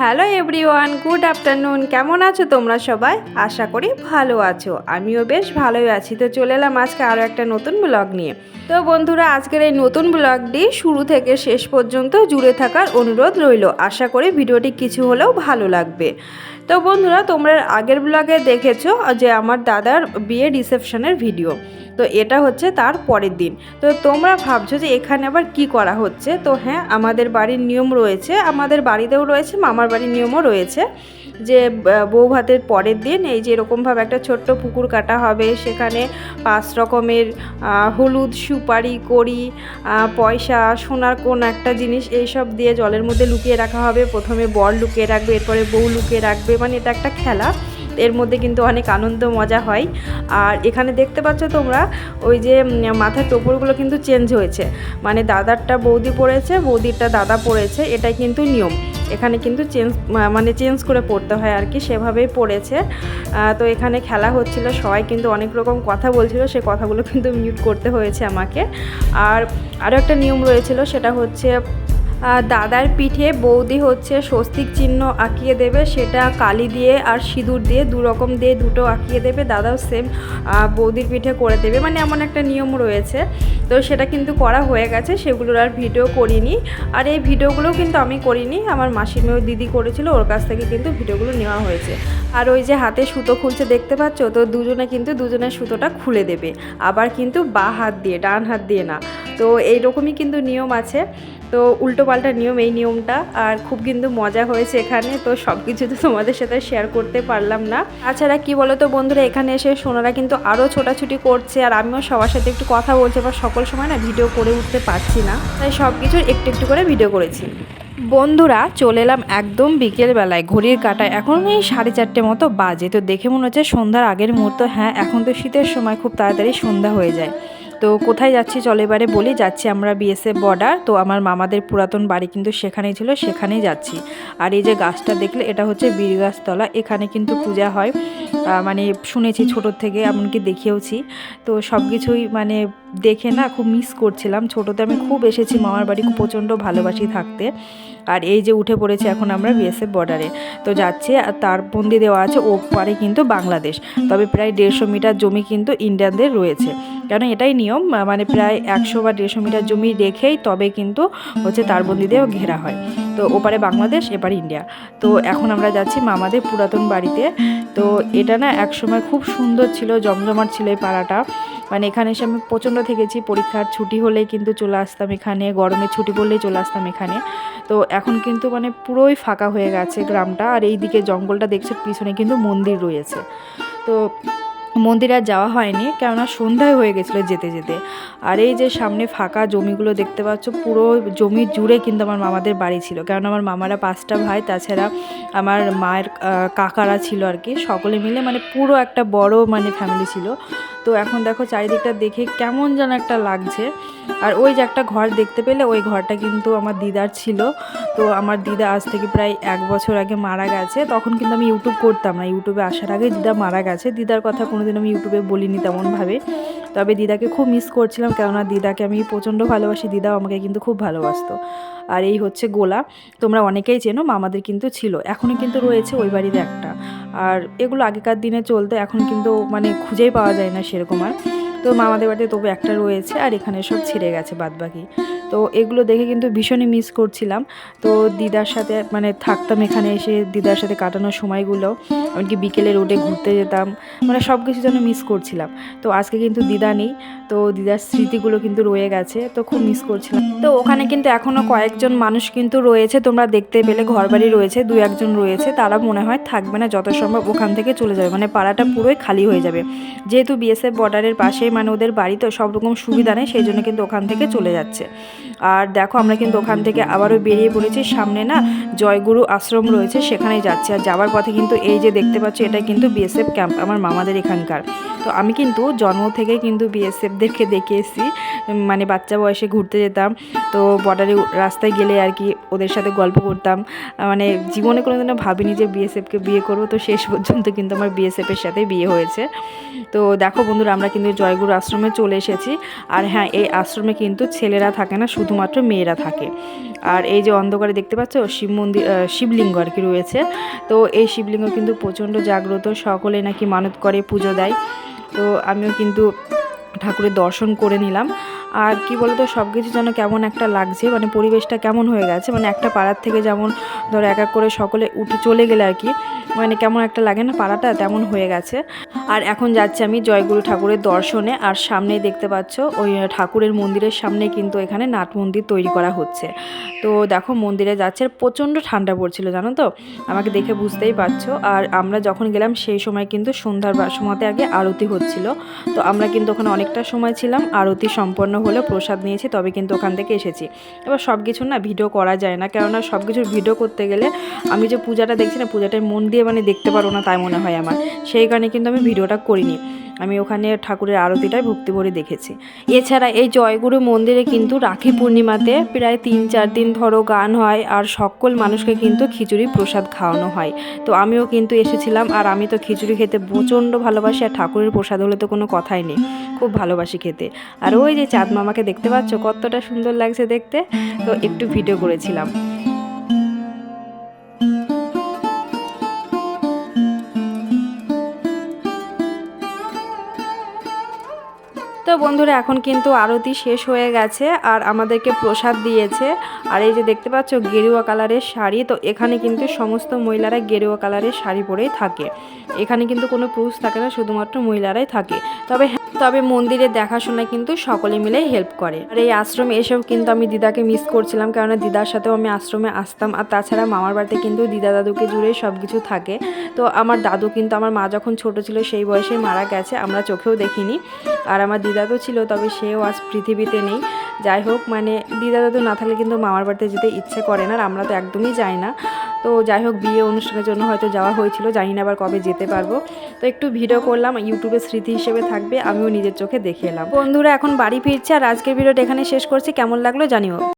Hello everyone good afternoon কেমন আছো তোমরা সবাই? আশা করি ভালো আছো। আমিও বেশ ভালোই আছি। তো চলে এলাম আজকে আরও একটা নতুন ব্লগ নিয়ে। তো বন্ধুরা, আজকের এই নতুন ব্লগটি শুরু থেকে শেষ পর্যন্ত জুড়ে থাকার অনুরোধ রইল। আশা করি ভিডিওটি কিছু হলেও ভালো লাগবে। তো বন্ধুরা, তোমরা আগের ব্লগে দেখেছ যে আমার দাদার বিয়ে রিসেপশনের ভিডিও। তো এটা হচ্ছে তার পরের দিন। তো তোমরা ভাবছ যে এখানে আবার কি করা হচ্ছে? তো হ্যাঁ আমাদের বাড়ির নিয়ম রয়েছে, আমাদের বাড়িতেও রয়েছে, মামার বাড়ির নিয়মও রয়েছে যে বউ ভাতের পরের দিন এই যে এরকমভাবে একটা ছোট্ট পুকুর কাটা হবে, সেখানে পাঁচ রকমের হলুদ সুপারি, কড়ি পয়সা, সোনার কোন একটা জিনিস, এইসব দিয়ে জলের মধ্যে লুকিয়ে রাখা হবে। প্রথমে বর লুকিয়ে রাখবে, এরপরে বউ লুকিয়ে রাখবে। মানে এটা একটা খেলা। এর মধ্যে কিন্তু অনেক আনন্দ, মজা হয়। আর এখানে দেখতে পাচ্ছ তোমরা, ওই যে মাথার টোপরগুলো কিন্তু চেঞ্জ হয়েছে। মানে দাদারটা বৌদি পড়েছে, বৌদিরটা দাদা পড়েছে, এটাই কিন্তু নিয়ম। এখানে কিন্তু চেঞ্জ মানে চেঞ্জ করে পড়তে হয় আর কি, সেভাবেই পড়েছে। তো এখানে খেলা হচ্ছিল, সবাই কিন্তু অনেক রকম কথা বলছিল, সে কথাগুলো কিন্তু মিউট করতে হয়েছে আমাকে। আর আরও একটা নিয়ম রয়েছিল, সেটা হচ্ছে দাদার পিঠে বৌদি হচ্ছে স্বস্তিক চিহ্ন আঁকিয়ে দেবে, সেটা কালি দিয়ে আর সিঁদুর দিয়ে দু রকম দিয়ে দুটো আঁকিয়ে দেবে, দাদাও সেম বৌদির পিঠে করে দেবে। মানে এমন একটা নিয়ম রয়েছে। তো সেটা কিন্তু করা হয়ে গেছে, সেগুলোর আর ভিডিও করিনি। আর এই ভিডিওগুলোও কিন্তু আমি করিনি, আমার মাসির মেয়েও দিদি করেছিল, ওর কাছ থেকে কিন্তু ভিডিওগুলো নেওয়া হয়েছে। আর ওই যে হাতে সুতো খুলছে, দেখতে পাচ্ছ? তো দুজনে কিন্তু দুজনের সুতোটা খুলে দেবে। আবার কিন্তু বা হাত দিয়ে, ডান হাত দিয়ে না। তো এইরকমই কিন্তু নিয়ম আছে। তো উল্টো পাল্টা নিয়ম, এই নিয়মটা। আর খুব কিন্তু মজা হয়েছে এখানে, তো সব কিছু তো তোমাদের সাথে শেয়ার করতে পারলাম না। তাছাড়া কি বলো তো বন্ধুরা, এখানে এসে সোনারা কিন্তু আরও ছোটাছুটি করছে, আর আমিও সবার সাথে একটু কথা বলছি বা সকল সময় না ভিডিও করে উঠতে পারছি না। তাই সব কিছুর একটু একটু করে ভিডিও করেছি। বন্ধুরা, চলে এলাম একদম বিকেলবেলায় ঘড়ির কাটায়। এখন এই সাড়ে চারটে মতো বাজে, তো দেখে মনে হচ্ছে সন্ধ্যার আগের মুহূর্ত। হ্যাঁ এখন তো শীতের সময়, খুব তাড়াতাড়ি সন্ধ্যা হয়ে যায়। তো কোথায় যাচ্ছি চলে এবারে বলি, যাচ্ছি আমরা বিএসএফ বর্ডার তো আমার মামাদের পুরাতন বাড়ি কিন্তু সেখানেই ছিল, সেখানেই যাচ্ছি। আর এই যে গাছটা দেখলে, এটা হচ্ছে বীরগাছতলা, এখানে কিন্তু পূজা হয়। মানে শুনেছি ছোটোর থেকে, এমনকি দেখেওছি। তো সব কিছুই মানে দেখে না খুব মিস করছিলাম। ছোটোতে আমি খুব এসেছি মামার বাড়ি, খুব প্রচণ্ড ভালোবাসি থাকতে। আর এই যে উঠে পড়েছে এখন আমরা বিএসএফ বর্ডারে তো যাচ্ছে, আর তার বন্দি দেওয়া আছে ও পারে কিন্তু বাংলাদেশ। তবে প্রায় দেড়শো মিটার জমি কিন্তু ইন্ডিয়ানদের রয়েছে। কেন এটাই নিয়ম? মানে প্রায় একশো বা দেড়শো মিটার জমি রেখেই তবে কিন্তু হচ্ছে তার বন্দি দিয়েও ঘেরা হয়। তো ওপারে বাংলাদেশ, এপারে ইন্ডিয়া। তো এখন আমরা যাচ্ছি মামাদের পুরাতন বাড়িতে। তো এটা না একসময় খুব সুন্দর ছিল, জমজমাট ছিল এই পাড়াটা। মানে এখানে এসে আমি প্রচণ্ড থেকেছি, পরীক্ষার ছুটি হলেই কিন্তু চলে আসতাম এখানে, গরমের ছুটি পড়লেই চলে আসতাম এখানে। তো এখন কিন্তু মানে পুরোই ফাঁকা হয়ে গেছে গ্রামটা, আর এই দিকে জঙ্গলটা দেখছে, পিছনে কিন্তু মন্দির রয়েছে। তো মন্দির আর যাওয়া হয়নি, কেননা সন্ধ্যায় হয়ে গেছিল যেতে যেতে। আর এই যে সামনে ফাঁকা জমিগুলো দেখতে পাচ্ছ, পুরো জমি জুড়ে কিন্তু আমার মামাদের বাড়ি ছিল। কারণ আমার মামারা পাঁচটা ভাই, তাছাড়া আমার মায়ের কাকারা ছিল আর কি। সকলে মিলে মানে পুরো একটা বড় মানে ফ্যামিলি ছিল। তো এখন দেখো চারিদিকটা দেখে কেমন যেন একটা লাগছে। আর ওই যে একটা ঘর দেখতে পেলে, ওই ঘরটা কিন্তু আমার দিদার ছিল। তো আমার দিদা আজ থেকে প্রায় এক বছর আগে মারা গেছে। তখন কিন্তু আমি ইউটিউব করতাম না। ইউটিউবে আসার আগে দিদা মারা গেছে। দিদার কথা কোনোদিন আমি ইউটিউবে বলিনি তেমনভাবে। তবে দিদাকে খুব মিস করছিলাম কেননা দিদাকে আমি প্রচণ্ড ভালোবাসি। দিদাও আমাকে কিন্তু খুব ভালোবাসতো। আর এই হচ্ছে গোলা তোমরা অনেকেই চেনো, মামাদের কিন্তু ছিল। এখনও কিন্তু রয়েছে ওই বাড়িতে একটা। আর এগুলো আগেকার দিনে চলতো, এখন কিন্তু মানে খুঁজেই পাওয়া যায় না সেরকম আর। তো মামাদের বাড়িতে তবু একটা রয়েছে আর এখানে সব ছিঁড়ে গেছে বাদবাকি। তো এগুলো দেখে কিন্তু ভীষণই মিস করছিলাম। তো দিদার সাথে মানে থাকতাম এখানে এসে দিদার সাথে কাটানোর সময়গুলো, এমনকি বিকেলে রোডে ঘুরতে যেতাম মানে সব কিছু যেন মিস করছিলাম। তো আজকে কিন্তু দিদা নেই, তো দিদার স্মৃতিগুলো কিন্তু রয়ে গেছে, তো খুব মিস করছিলাম। তো ওখানে কিন্তু এখনও কয়েকজন মানুষ কিন্তু রয়েছে, তোমরা দেখতে পেলে ঘরবাড়ি রয়েছে, দু একজন রয়েছে, তারা মনে হয় থাকবে না যত সম্ভব ওখান থেকে চলে যাবে মানে পাড়াটা পুরোই খালি হয়ে যাবে। যেহেতু বিএসএফ বর্ডারের পাশেই মানে ওদের বাড়ি তো সব রকম সুবিধা নেই, সেই জন্য কিন্তু ওখান থেকে চলে যাচ্ছে। আর দেখো, আমরা কিন্তু ওখান থেকে আবারও বেরিয়ে পড়েছি। সামনে না জয়গুরু আশ্রম রয়েছে সেখানে যাচ্ছি। আর যাওয়ার পথে কিন্তু এই যে দেখতে পাচ্ছি, এটা কিন্তু বিএসএফ ক্যাম্প আমার মামাদের এখানকার। তো আমি কিন্তু জন্ম থেকে কিন্তু বিএসএফদেরকে দেখে এসেছি। মানে বাচ্চা বয়সে ঘুরতে যেতাম। তো বর্ডারে রাস্তায় গেলে আর কি ওদের সাথে গল্প করতাম। মানে জীবনে কোনোদিনও ভাবিনি যে বিএসএফকে বিয়ে করব। তো শেষ পর্যন্ত কিন্তু আমার বিএসএফের সাথে বিয়ে হয়েছে। তো দেখো বন্ধুরা, আমরা কিন্তু জয়গুরু আশ্রমে চলে এসেছি। আর হ্যাঁ এই আশ্রমে কিন্তু ছেলেরা থাকে না, শুধুমাত্র মেয়েরা থাকে। আর এই যে অন্ধকারে দেখতে পাচ্ছ, শিব মন্দির শিবলিঙ্গ আর কি রয়েছে। তো এই শিবলিঙ্গ কিন্তু প্রচণ্ড জাগ্রত, সকলে নাকি মানত করে, পুজো দেয়। তো আমিও কিন্তু ঠাকুরের দর্শন করে নিলাম। আর কি বলতো সব কিছু যেন কেমন একটা লাগছে মানে পরিবেশটা কেমন হয়ে গেছে মানে একটা পাড়ার থেকে যেমন ধরো এক এক করে সকলে উঠে চলে গেলে আর কি মানে কেমন একটা লাগে না, পাড়াটা তেমন হয়ে গেছে। আর এখন যাচ্ছি আমি জয়গুরু ঠাকুরের দর্শনে, আর সামনেই দেখতে পাচ্ছ ওই ঠাকুরের মন্দিরের সামনে কিন্তু এখানে নাট মন্দির তৈরি করা হচ্ছে। তো দেখো মন্দিরে যাচ্ছে প্রচণ্ড ঠান্ডা পড়ছিল, জানো তো? আমাকে দেখে বুঝতেই পারছ। আর আমরা যখন গেলাম, সেই সময় কিন্তু সন্ধ্যার সময়তে আগে আরতি হচ্ছিল। তো আমরা কিন্তু ওখানে অনেকটা সময় ছিলাম, আরতি সম্পন্ন হলে, প্রসাদ নিয়েছি, তবে কিন্তু ওখান থেকে এসেছি। এবার সব কিছু না ভিডিও করা যায় না, কেননা সব কিছুর ভিডিও করতে গেলে আমি যে পূজাটা দেখছি না পূজাটায় মন দিয়ে মানে দেখতে পারব না, তাই মনে হয় আমার। সেই কারণে কিন্তু আমি ভিডিওটা করিনি। আমি ওখানে ঠাকুরের আরতিটাই ভক্তি ভরে দেখেছি। এছাড়া এই জয়গুরু মন্দিরে কিন্তু রাখি পূর্ণিমাতে প্রায় তিন চার দিন ধরো গান হয় আর সকল মানুষকে কিন্তু খিচুড়ি প্রসাদ খাওয়ানো হয়। তো আমিও কিন্তু এসেছিলাম আর আমি তো খিচুড়ি খেতে প্রচণ্ড ভালোবাসি আর ঠাকুরের প্রসাদ হলে তো কোনো কথাই নেই। খুব ভালোবাসি খেতে। আর ওই যে চাঁদ মামাকে দেখতে পাচ্ছ কতটা সুন্দর লাগছে দেখতে? তো একটু ভিডিও করেছিলাম। তো বন্ধুরা এখন কিন্তু আরতি শেষ হয়ে গেছে আর আমাদেরকে প্রসাদ দিয়েছে। আর এই যে দেখতে পাচ্ছ গেরুয়া কালারের শাড়ি তো এখানে কিন্তু সমস্ত মহিলারা গেরুয়া কালারের শাড়ি পরেই থাকে। এখানে কিন্তু কোনো পুরুষ থাকে না শুধুমাত্র মহিলারাই থাকে। তবে হ্যাঁ, তবে মন্দিরের দেখাশোনা কিন্তু সকলে মিলে হেল্প করে। আর এই আশ্রমে এসেও কিন্তু আমি দিদাকে মিস করছিলাম, কেননা দিদার সাথেও আমি আশ্রমে আসতাম। আর তাছাড়া মামার বাড়িতে কিন্তু দিদা দাদুকে জুড়ে সব কিছু থাকে। তো আমার দাদু কিন্তু, আমার মা যখন ছোট ছিল সেই বয়সে মারা গেছে, আমরা চোখেও দেখিনি। আর আমার দিদা তো ছিল, তবে সেও আজ পৃথিবীতে নেই। যাই হোক মানে দিদা দাদু না থাকলে কিন্তু মামার বাড়িতে যেতে ইচ্ছে করে না আর আমরা তো একদমই যাই না। তো যাই হোক, বিয়ে অনুষ্ঠানের জন্য হয়তো যাওয়া হয়েছিল, জানি না আবার কবে যেতে পারব। তো একটু ভিডিও করলাম ইউটিউবে স্মৃতি হিসেবে থাকবে, আমিও নিজের চোখে দেখে এলাম। বন্ধুরা, এখন বাড়ি ফিরছে আর আজকের ভিডিওটা এখানে শেষ করছি। কেমন লাগল জানিও।